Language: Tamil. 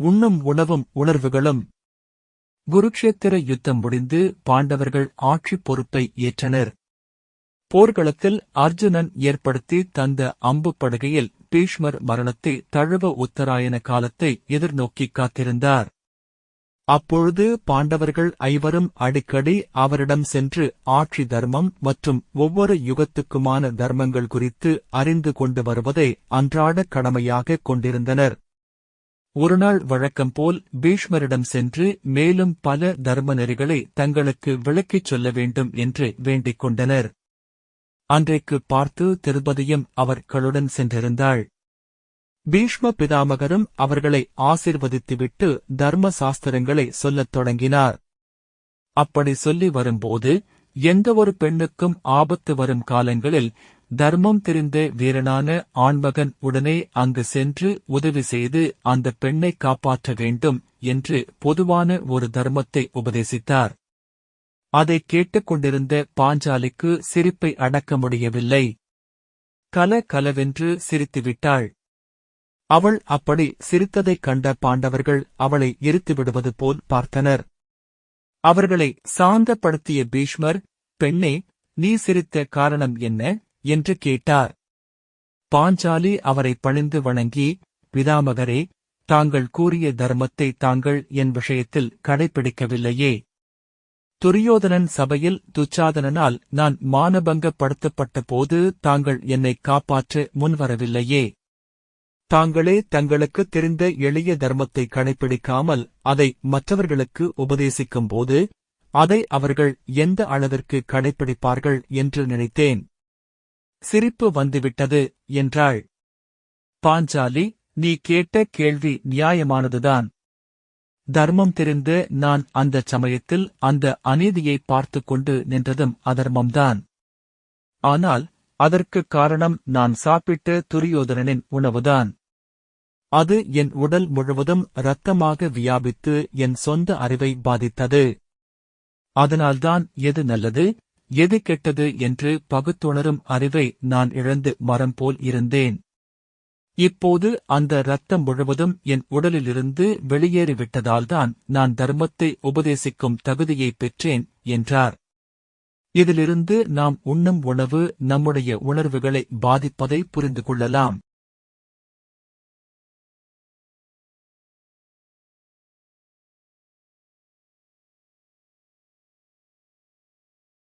உண்ணும் உணவும் உணர்வுகளும். குருக்ஷேத்திர யுத்தம் முடிந்து பாண்டவர்கள் ஆட்சி பொறுப்பை ஏற்றனர். போர்க்களத்தில் அர்ஜுனன் ஏற்படுத்தி தந்த அம்பு படுகையில் பீஷ்மர் மரணத்தை தழுவ உத்தராயண காலத்தை எதிர்நோக்கி காத்திருந்தார். அப்பொழுது பாண்டவர்கள் ஐவரும் அடிக்கடி அவரிடம் சென்று ஆட்சி தர்மம் மற்றும் ஒவ்வொரு யுகத்துக்குமான தர்மங்கள் குறித்து அறிந்து கொண்டு வருவதை அன்றாட கடமையாக கொண்டிருந்தனர். ஒருநாள் வழக்கம் போல் பீஷ்மரிடம் சென்று மேலும் பல தர்ம நெறிகளை தங்களுக்கு விளக்கிச் சொல்ல வேண்டும் என்று வேண்டிக் கொண்டனர். அன்றைக்கு பார்த்து திருபதியும் அவர்களுடன் சென்றிருந்தாள். பீஷ்ம பிதாமகரும் அவர்களை ஆசிர்வதித்துவிட்டு தர்ம சாஸ்திரங்களை சொல்லத் தொடங்கினார். அப்படி சொல்லி வரும்போது எந்த ஒரு பெண்ணுக்கும் ஆபத்து வரும் காலங்களில் தர்மம் தெரிந்த வீரனான ஆண்மகன் உடனே அங்கு சென்று உதவி செய்து அந்த பெண்ணை காப்பாற்ற வேண்டும் என்று பொதுவான ஒரு தர்மத்தை உபதேசித்தார். அதை கேட்டுக்கொண்டிருந்த பாஞ்சாலிக்கு சிரிப்பை அடக்க முடியவில்லை. கல கலவென்று சிரித்துவிட்டாள். அவள் அப்படி சிரித்ததைக் கண்ட பாண்டவர்கள் அவளை எரித்துவிடுவது போல் பார்த்தனர். அவர்களை சாந்தப்படுத்திய பீஷ்மர் பெண்ணே நீ சிரித்த காரணம் என்ன? என்று கேட்டார். பாஞ்சாலி அவரை பணிந்து வணங்கி பிதாமகரே தாங்கள் கூறிய தர்மத்தை தாங்கள் என் விஷயத்தில் கடைபிடிக்கவில்லையே துரியோதனன் சபையில் துச்சாதனனால் நான் மானபங்கப்படுத்தப்பட்ட போது தாங்கள் என்னை காப்பாற்ற முன்வரவில்லையே. தாங்களே தங்களுக்கு தெரிந்த எளிய தர்மத்தை கடைபிடிக்காமல் அதை மற்றவர்களுக்கு உபதேசிக்கும் போது அதை அவர்கள் எந்த அளவிற்கு கடைபிடிப்பார்கள் என்று நினைத்தேன். சிரிப்பு வந்துவிட்டது என்றாள். பாஞ்சாலி நீ கேட்ட கேள்வி நியாயமானதுதான். தர்மம் தெரிந்து நான் அந்த சமயத்தில் அந்த அநீதியை பார்த்து கொண்டு நின்றதும் அதர்மம்தான். ஆனால் அதற்குக் காரணம் நான் சாப்பிட்ட துரியோதனனின் உணவுதான். அது என் உடல் முழுவதும் இரத்தமாக வியாபித்து என் சொந்த அறிவை பாதித்தது. அதனால்தான் எது நல்லது எது கெட்டது என்று பகுத்துணரும் அறிவை நான் இழந்து மரம் போல் இருந்தேன். இப்போது அந்த இரத்தம் முழுவதும் என் உடலிலிருந்து வெளியேறிவிட்டதால்தான் நான் தர்மத்தை உபதேசிக்கும் தகுதியை பெற்றேன் என்றார். இதிலிருந்து நாம் உண்ணும் உணவு நம்முடைய உணர்வுகளை பாதிப்பதை புரிந்து கொள்ளலாம்.